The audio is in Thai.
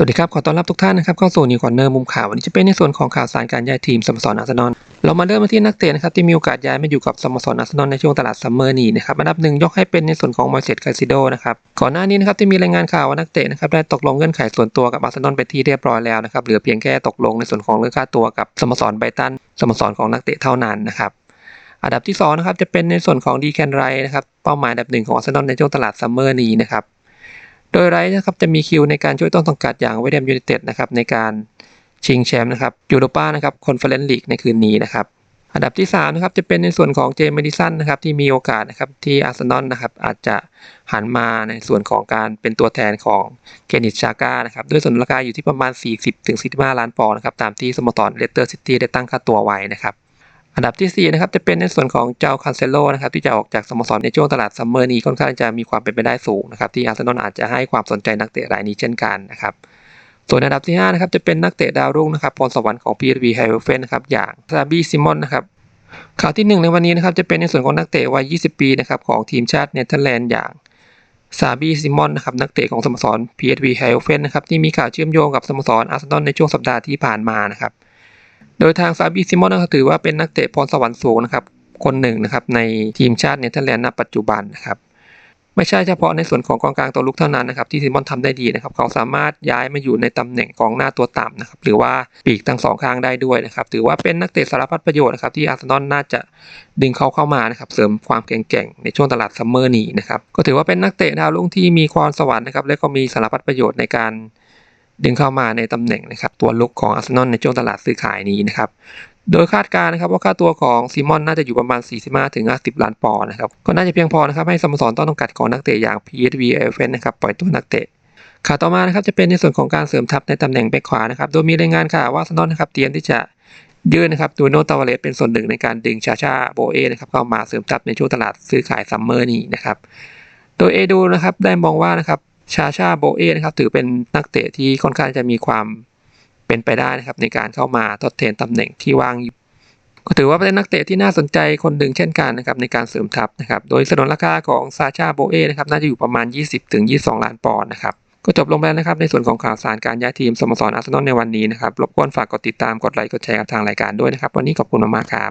สวัสดีครับ ขอต้อนรับทุกท่านนะครับเข้าสู่นิวคอนเนอร์มุมข่าว วันนี้จะเป็นในส่วนของข่าวสารการย้ายทีมสโมสรอาร์เซนอลเรามาเริ่มกันที่นักเตะนะครับที่มีโอกาสย้ายมาอยู่กับสโมสรอาร์เซนอลในช่วงตลาดซัมเมอร์นี้นะครับอันดับหนึ่งยกให้เป็นในส่วนของมอยเซตคาซิโดนะครับก่อนหน้านี้นะครับที่มีรายงานข่าวว่านักเตะนะครับได้ตกลงเงื่อนไขส่วนตัวกับอาร์เซนอลไปที่เรียบร้อยแล้วนะครับเหลือเพียงแค่ตกลงในส่วนของเรื่องค่าตัวกับสโมสรไบตันสโมสรของนักเตะเท่านั้นนะครับอันดับที่สองนะครับจะเป็นในส่วนของดีแคนไรนะครับเป้าหมายอันดับหนึ่งของอาร์เซนอลในช่วงตลาดซัมเมอร์นี้นะครับ โดยไรนะครับจะมีคิวในการช่วยต้นสังกัดอย่างเวเดมยูไนเต็ดนะครับในการชิงแชมป์นะครับยูโรป้านะครับคอนเฟอเรนซ์ลีกในคืนนี้นะครับอันดับที่3นะครับจะเป็นในส่วนของเจมส์เมดิสันนะครับที่มีโอกาสนะครับที่อาร์เซนอลนะครับอาจจะหันมาในส่วนของการเป็นตัวแทนของเกนิชชาก้านะครับด้วยส่วนราคาอยู่ที่ประมาณ 40-45 ล้านปอนด์นะครับตามที่สโมสรเลสเตอร์ซิตี้ได้ตั้งค่าตัวไว้นะครับ อันดับที่ 4 นะครับจะเป็นในส่วนของเจ้าคานเซโลนะครับที่จะออกจากสโมสรในช่วงตลาดซัมเมอร์นี้ค่อนข้างจะมีความเป็นไปได้สูงนะครับที่อาร์เซนอลอาจจะให้ความสนใจนักเตะรายนี้เช่นกันนะครับส่วนอันดับที่5นะครับจะเป็นนักเตะดาวรุ่งนะครับพรสวรรค์ของ PSV ไฮเวเฟนนะครับอย่างซาบีซิมอนนะครับข่าวที่ 1 ในวันนี้นะครับจะเป็นในส่วนของนักเตะวัย 20 ปีนะครับของทีมชาติเนเธอร์แลนด์อย่างซาบีซิมอนนะครับนักเตะของสโมสร PSV ไฮเวเฟนนะครับที่มีข่าวเชื่อมโยงกับสโมสรอาร์เซนอลในช่วงสัปดาห์ที่ผ่านมานะครับ โดยทางซาบีซิมอนนะครับถือว่าเป็นนักเตะพรสวรรค์สูงนะครับ คนหนึ่งนะครับในทีมชาติเนเธอร์แลนด์ณปัจจุบันนะครับ ไม่ใช่เฉพาะในส่วนของกองกลางตัวลุกเท่านั้นนะครับที่ซิมอนทำได้ดีนะครับ เขาสามารถย้ายมาอยู่ในตำแหน่งกองหน้าตัวต่ำนะครับหรือว่าปีกทั้งสองข้างได้ด้วยนะครับ ถือว่าเป็นนักเตะสารพัดประโยชน์นะครับที่อาร์เซนอลน่าจะดึงเขาเข้ามานะครับเสริมความแข็งๆในช่วงตลาดซัมเมอร์นี้นะครับก็ถือว่าเป็นนักเตะดาวรุ่งที่มีความสวรรค์นะครับและก็มีสารพัดประโยชน์ในการ ดึงเข้ามาในตำแหน่งนะครับตัวลุกของอาร์เซนอลในช่วงตลาดซื้อขายนี้นะครับโดยคาดการณ์นะครับว่าค่าตัวของซีมอนน่าจะอยู่ประมาณ 45ถึง50 ล้านปอนด์นะครับก็น่าจะเพียงพอนะครับให้สโมสรต้นสังกัดของนักเตะอย่าง PSV e f นะครับปล่อยตัวนักเตะข่าวต่อมานะครับจะเป็นในส่วนของการเสริมทัพในตำแหน่งแบ็คขวานะครับโดยมีรายงานข่าวว่าอาร์เซนอลนะครับเตรียมที่จะยื่นนะครับดูโนตาวาเลสเป็นส่วนหนึ่งในการดึงชาชาโบเอนะครับเข้ามาเสริมทัพในช่วงตลาดซื้อขายซัมเมอร์นี้นะครับโดยเอดูนะครับได้มองว่านะครับ ชาชาโบเอนะครับถือเป็นนักเตะที่ค่อนข้างจะมีความเป็นไปได้นะครับในการเข้ามาทดแทนตำแหน่งที่ว่างก็ถือว่าเป็นนักเตะที่น่าสนใจคนหนึ่งเช่นกันนะครับในการเสริมทัพนะครับโดยสนนราคาของซาชาโบเอนะครับน่าจะอยู่ประมาณ 20ถึง22 ล้านปอนด์นะครับก็จบลงไปแล้วนะครับในส่วนของข่าวสารการย้ายทีมสโมสรอาร์เซนอลในวันนี้นะครับรบกวนฝากกดติดตามกดไลค์กดแชร์กับทางรายการด้วยนะครับ วันนี้ขอบคุณมากๆครับ